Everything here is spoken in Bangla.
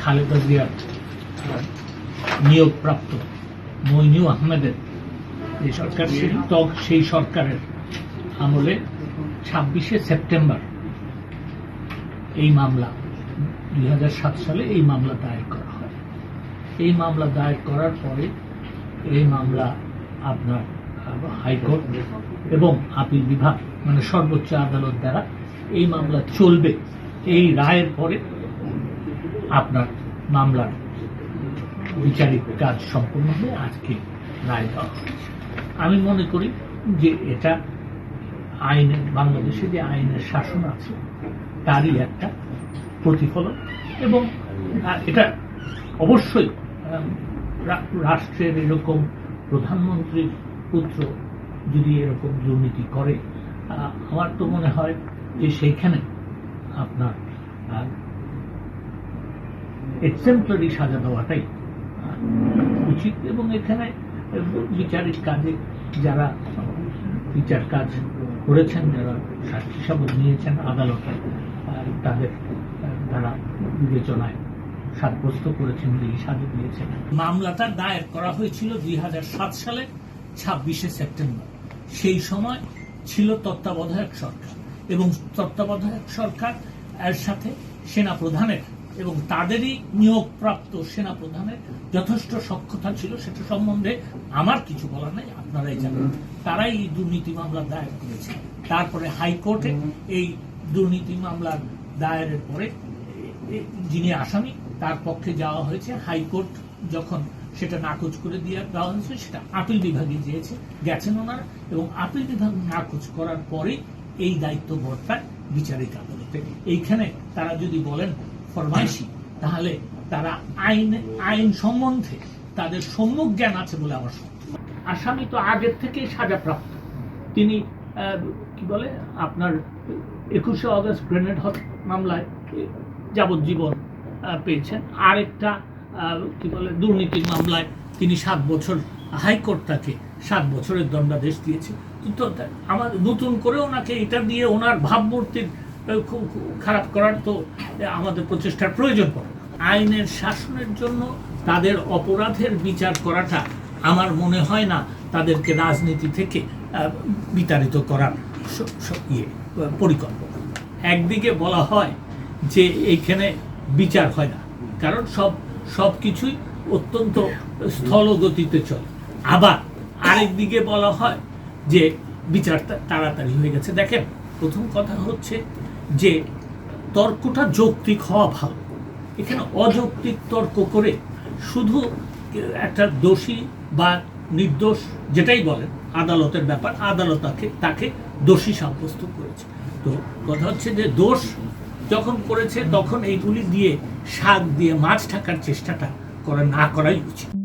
খালেদা জিয়ার নিয়োগপ্রাপ্ত মইনু আহমেদের যে সরকার ছিল তখন সেই সরকারের আমলে ছাব্বিশে সেপ্টেম্বর এই মামলা, দুই সালে এই মামলা দায়ের করা হয়। এই মামলা দায়ের করার পরে এই মামলা আপনার হাইকোর্ট এবং আপিল বিভাগ মানে সর্বোচ্চ আদালত দ্বারা এই মামলা চলবে। এই রায়ের পরে আপনার মামলার বিচারিক কাজ সম্পূর্ণ হয়ে আজকে রায় দেওয়া আমি মনে করি যে এটা আইনের, বাংলাদেশে যে আইনের শাসন আছে, তারই একটা প্রতিফলন এবং এটা অবশ্যই রাষ্ট্রের এরকম প্রধানমন্ত্রীর পুত্র যদি এরকম দুর্নীতি করে আমার তো মনে হয় যে সেইখানে আপনার এক্সেম্পলারি সাজা দেওয়াটাই উচিত। এবং এখানে বিচারিক কাজে যারা বিচার কাজ করেছেন, যারা সাক্ষী শপথ নিয়েছেন আদালতে তাদের তারা বিবেচনায় সাব্যস্ত করেছেন যে সাজা দিয়েছেন। মামলাটা দায়ের করা হয়েছিল দুই সালে, ছাব্বিশে সেপ্টেম্বর। সেই সময় ছিল তত্ত্বাবধায়ক সরকার এবং তত্ত্বাবধায়ক সরকার এর সাথে সেনা প্রধানের এবং তাদেরই নিয়োগপ্রাপ্ত সেনা প্রধানের যথেষ্ট সক্ষতা ছিল সেটা সম্বন্ধে আমার কিছু বলার নাই আপনারাই জানেন। তারাই এই দুর্নীতি মামলা দায়ের করেছে। তারপরে হাইকোর্টে এই দুর্নীতি মামলার দায়েরের পরে যিনি আসামি তার পক্ষে যাওয়া হয়েছে। হাইকোর্ট যখন সেটা নাকচ করে দিয়ে দেওয়া হয়েছে সেটা আপিল বিভাগে গিয়েছে গেছেন ওনারা এবং আপিল বিভাগ নাকচ করার পরে এই দায়িত্ব বর্তায় বিচারিক আদালতে। এইখানে তারা যদি বলেন ফরমাইশি, তাহলে তারা আইন আইন সম্বন্ধে তাদের সম্মুখ জ্ঞান আছে বলে আমার। আসামি তো আগের থেকেই সাজাপ্রাপ্ত। তিনি কি বলে, আপনার একুশে অগস্ট গ্রেনেড মামলায় যাবজ্জীবন পেয়েছেন। আরেকটা কি বলে, দুর্নীতির মামলায় তিনি সাত বছর, হাইকোর্ট তাকে সাত বছরের দণ্ডাদেশ দিয়েছে। তো, আমার নতুন করে ওনাকে এটা দিয়ে ওনার ভাবমূর্তির খুব খারাপ করার তো আমাদের প্রচেষ্টার প্রয়োজন পড়ে আইনের শাসনের জন্য তাদের অপরাধের বিচার করাটা আমার মনে হয় না তাদেরকে রাজনীতি থেকে বিতাড়িত করার ইয়ে পরিকল্পনা। একদিকে বলা হয় যে এইখানে বিচার হয় না, কারণ সব সব কিছুই অত্যন্ত স্থল গতিতে চলে। আবার আরেকদিকে বলা হয় যে বিচারটা তাড়াতাড়ি হয়ে গেছে। দেখেন, প্রথম কথা হচ্ছে যে তর্কটা যৌক্তিক হওয়া ভালো। এখানে অযৌক্তিক তর্ক করে শুধু একটা দোষী বা নির্দোষ যেটাই বলেন, আদালতের ব্যাপার, আদালত তাকে তাকে দোষী সাব্যস্ত করেছে। তো কথা হচ্ছে যে দোষ যখন করেছে, তখন এইগুলি দিয়ে শাক দিয়ে মাছ ঢাকার চেষ্টাটা করা, না করাই উচিত।